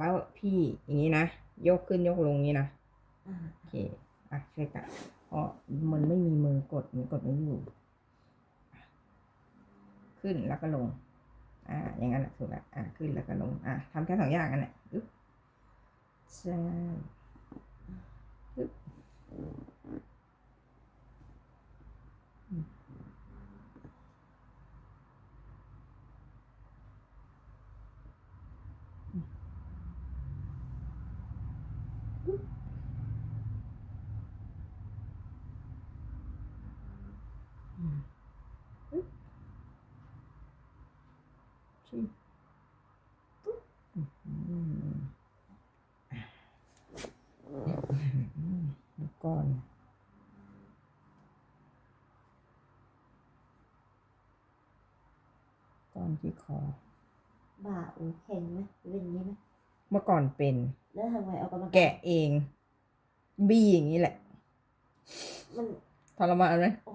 แล้วพี่อย่างนี้นะ ยกขึ้นยกลงนี้นะอ่าโอเคอะช่วยกันเพราะมันไม่มีมือกดมันกดไม่อยู่ ขึ้นแล้วก็ลง อ่า อย่างนั้นแหละถูกแล้วอ่าขึ้นแล้วก็ลง อ่าทำแค่สองอย่างนั่นแหละอึ๊บใช่อึ๊บอืมอืมอึ๊บอืมอึ๊บชี้ปุ๊บอืมอะอืมแล้ว ก่อนก่อนที่คอบ่าอ้แข็งไหมเป็นอย่างนี้ไหมเมื่อก่อนเป็น แล้วทำไงเอากำลังายแกะเอง บี้อย่างนี้แหละมันทรมานไหมโอ้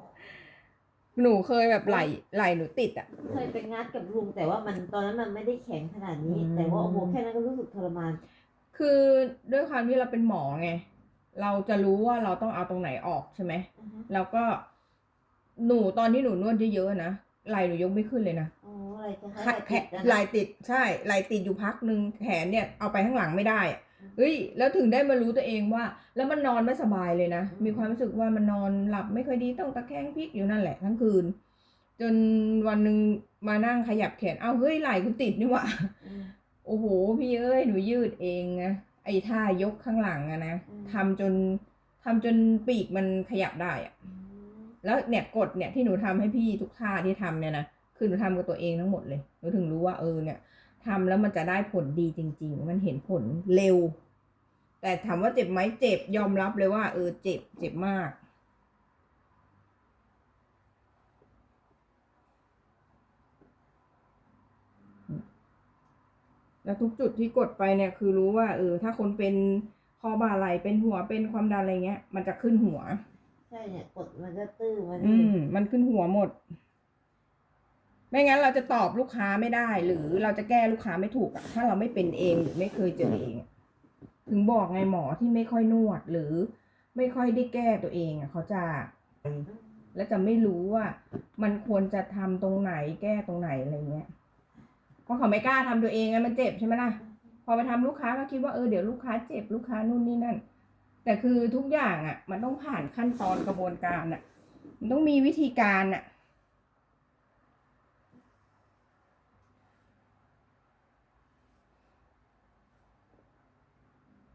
หนูเคยแบบไหลไหลหนูติดอะ เคยไปงัดกับลุงแต่ว่ามันตอนนั้นมันไม่ได้แข็งขนาดนี้อืมแต่ว่าโอ้โหแค่นั้นก็รู้สึกทรมาน คือด้วยความที่เราเป็นหมอไง เราจะรู้ว่าเราต้องเอาตรงไหนออกใช่ไหมอือฮะแล้วก็หนูตอนที่หนูนวดเยอะๆนะไหลหนูยกไม่ขึ้นเลยนะโอ้อะไรจะขะให้แขะติดไหลนะติดใช่ไหลติดอยู่พักหนึ่งแขนเนี่ยเอาไปข้างหลังไม่ได้อะเฮ้ยแล้วถึงได้มารู้ตัวเองว่า แล้วมันนอนไม่สบายเลยนะ มีความรู้สึกว่ามันนอนหลับไม่ค่อยดีต้องตะแคงพลิกอยู่นั่นแหละทั้งคืน จนวันหนึ่งมานั่งขยับแขนเอ้าเฮ้ยไหล่กูติดนี่หว่าอืมโอ้โห พี่เอ้ยหนูยืดเองนะไอ้ท่ายกข้างหลังอะนะอืมทำจนทำจนปีกมันขยับได้อะอืมแล้วเนี่ยกดเนี่ยที่หนูทำให้พี่ทุกท่าที่ทำเนี่ยนะ คือหนูทำกับตัวเองทั้งหมดเลยหนูถึงรู้ว่าเออเนี่ยทำแล้วมันจะได้ผลดีจริง ๆ มันเห็นผลเร็ว แต่ถามว่าเจ็บไหมเจ็บยอมรับเลยว่า เออเจ็บเจ็บมาก แล้วทุกจุดที่กดไปเนี่ยคือรู้ว่า เออ ถ้าคนเป็นคอบ่าไหลเป็นหัวเป็นความดันอะไรเงี้ย มันจะขึ้นหัว ใช่เนี่ยกดมันจะตื้อมันอืมมันขึ้นหัวหมด ไม่งั้นเราจะตอบลูกค้าไม่ได้ หรือเราจะแก้ลูกค้าไม่ถูกอะถ้าเราไม่เป็นเองหรือไม่เคยเจอเอง ถึงบอกไงหมอที่ไม่ค่อยนวดหรือไม่ค่อยได้แก้ตัวเองอะเขาจะและจะไม่รู้ว่ามันควรจะทำตรงไหนแก้ตรงไหนอะไรเงี้ยเพราะเขาไม่กล้าทำตัวเองไงมันเจ็บใช่ไหมล่ะพอไปทำลูกค้าก็คิดว่าเออเดี๋ยวลูกค้าเจ็บลูกค้านู่นนี่นั่น แต่คือทุกอย่างอะ มันต้องผ่านขั้นตอนกระบวนการอะ มันต้องมีวิธีการอะ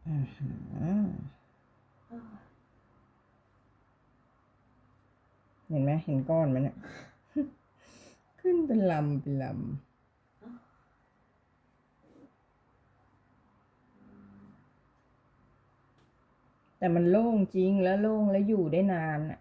อหือ เห็นไหมเห็นก้อนมันเนี่ย ขึ้นเป็นลำเป็นลำแต่มันโล่งจริงแล้วโล่งแล้วอยู่ได้นานอะ